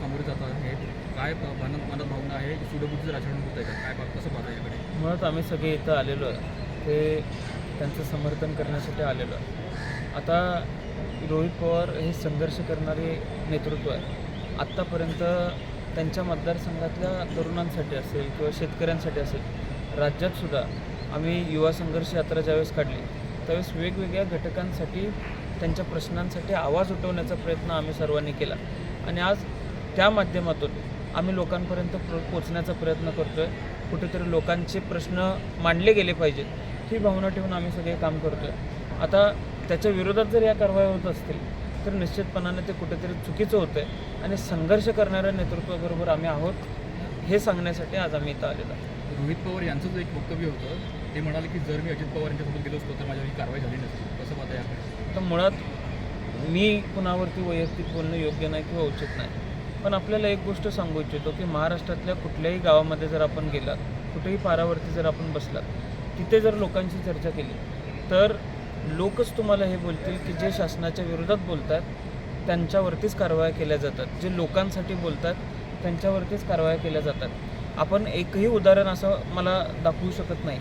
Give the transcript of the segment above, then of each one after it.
सामोरे जात आहेत. काय मनात मनात भावना आहे? सुडबुद्धीचं राजकारण होत आहे का? काय पा- कसं पाहता याकडे? मुळात आम्ही सगळे इथं आलेलो आहे ते त्यांचं समर्थन करण्यासाठी आलेलो आहे आता रोहित पवार हे संघर्ष करणारे नेतृत्व आहे. आत्तापर्यंत त्यांच्या मतदारसंघातल्या तरुणांसाठी असेल किंवा शेतकऱ्यांसाठी असेल राज्यातसुद्धा आम्ही युवा संघर्ष यात्रा ज्यावेळेस काढली त्यावेळेस वेगवेगळ्या घटकांसाठी त्यांच्या प्रश्नांसाठी आवाज उठवण्याचा प्रयत्न आम्ही सर्वांनी केला. आणि आज त्या माध्यमातून आम्ही लोकांपर्यंत प्रो पोचण्याचा प्रयत्न करतो आहे कुठेतरी लोकांचे प्रश्न मांडले गेले पाहिजेत. ही भावना ठेवून आम्ही सगळे काम करतो आहे आता त्याच्या विरोधात जर या कारवाई होत असतील तर निश्चितपणाने ते कुठेतरी चुकीचं होतं आहे आणि संघर्ष करणाऱ्या नेतृत्वाबरोबर आम्ही आहोत हे सांगण्यासाठी आज आम्ही इथं आलेलो आहे रोहित पवार यांचं जो एक वक्तव्य होतं. ते म्हणाले की जर मी अजित पवार यांच्यासोबत गेलो असतो तर माझ्यावर ही कारवाई झाली नसती. कसं पाहता याकडे तर मुळात मी कुणावरती वैयक्तिक बोलणं योग्य नाही किंवा उचित नाही. पण आपल्याला एक गोष्ट सांगू इच्छितो की महाराष्ट्रातल्या कुठल्याही गावामध्ये जर आपण गेलात कुठेही पारावरती जर आपण बसलात तिथे जर लोकांशी चर्चा केली तर लोकच तुम्हाला हे बोलतील की जे शासनाच्या विरोधात बोलतात त्यांच्यावरतीच कारवाया केल्या जातात. जे लोकांसाठी बोलतात त्यांच्यावरतीच कारवाया केल्या जातात. आपण एकही उदाहरण असं मला दाखवू शकत नाही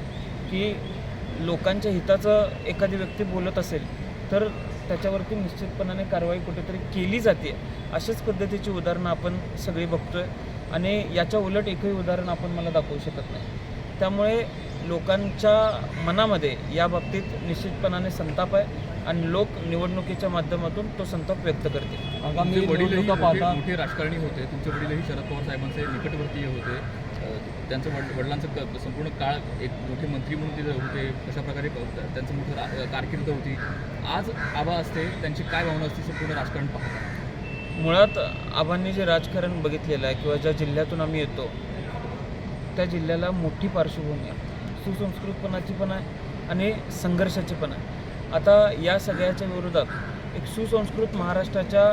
की लोकांच्या हिताचं एखादी व्यक्ती बोलत असेल तर त्याच्यावरती निश्चितपणाने कारवाई कुठेतरी केली जाते. अशाच पद्धतीची उदाहरणं आपण सगळी बघतोय. आणि याच्या उलट एकही उदाहरण आपण मला दाखवू शकत नाही. त्यामुळे लोकांच्या मनामध्ये या बाबतीत निश्चितपणाने संताप आहे आणि लोक निवडणुकीच्या माध्यमातून तो संताप व्यक्त करतील. आगामी मोठे मोठे राजकारणी होते. तुमचे वडीलही शरद पवार साहेबांचे निकटवर्तीय होते. त्यांचं वड वडिलांचं क संपूर्ण काळ एक मोठे मंत्री म्हणून ते होते कशा प्रकारे त्यांचं मोठं रा कारकीर्द होती. आज आबा असते त्यांची काय भावना असते संपूर्ण राजकारण पाहतात मुळात आबांनी जे राजकारण बघितलेलं आहे किंवा ज्या जिल्ह्यातून आम्ही येतो त्या जिल्ह्याला मोठी पार्श्वभूमी आहे. सुसंस्कृतपणाची पण आहे आणि संघर्षाची पण आहे. आता या सगळ्याच्या विरोधात एक सुसंस्कृत महाराष्ट्राच्या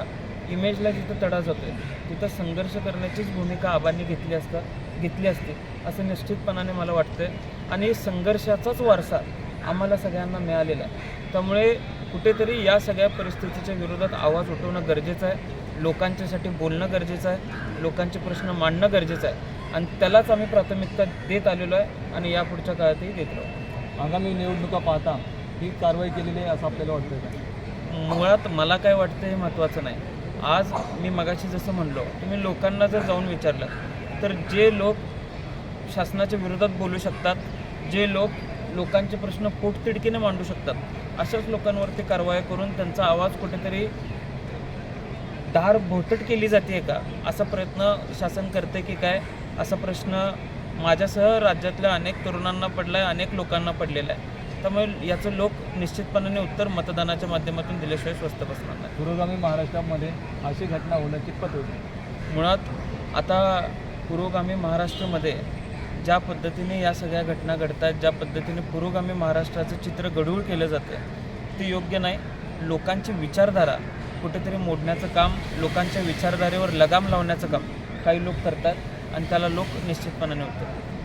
इमेजला जिथं तडा जातोय तिथं संघर्ष करण्याचीच भूमिका आबांनी घेतली असता घेतली असती असं निश्चितपणाने मला वाटतंय. आणि संघर्षाचाच वारसा आम्हाला सगळ्यांना मिळालेला आहे. त्यामुळे कुठेतरी या सगळ्या परिस्थितीच्या विरोधात आवाज उठवणं गरजेचं आहे. लोकांच्यासाठी बोलणं गरजेचं आहे. लोकांचे प्रश्न मांडणं गरजेचं आहे. आणि त्यालाच आम्ही प्राथमिकता देत आलेलो आहे आणि यापुढच्या काळातही देत राहू. आगामी निवडणुका पाहता ही कारवाई केलेली आहे असं आपल्याला वाटतं का? मुळात मला काय वाटतं हे महत्त्वाचं नाही. आज मी मगाशी जसं म्हणलो तुम्ही लोकांना जर जाऊन विचारलं तर जे लोक शासनाच्या विरोधात बोलू शकतात जे लोक लोकांचे प्रश्न पोटतिडकीने मांडू शकतात अशाच लोकांवरती कारवाई करून त्यांचा आवाज कुठेतरी धार भोटट केली जाते का? असा प्रयत्न शासन करते की काय? असा प्रश्न माझ्यासह राज्यातल्या अनेक तरुणांना पडला आहे अनेक लोकांना पडलेला आहे त्यामुळे याचं लोक निश्चितपणाने उत्तर मतदानाच्या माध्यमातून दिल्याशिवाय स्वस्त बसणार नाही पुरोगामी महाराष्ट्रामध्ये अशी घटना होण्याची पत होती मुळात आता पुरोगामी महाराष्ट्रामध्ये ज्या पद्धतीने या सगळ्या घटना घडतात ज्या पद्धतीने पुरोगामी महाराष्ट्राचं चित्र गढूळ केलं जातं ते योग्य नाही. लोकांची विचारधारा कुठेतरी मोडण्याचं काम लोकांच्या विचारधारेवर लगाम लावण्याचं काम काही लोक करतात आणि त्याला लोक निश्चितपणाने उत्तर देतात.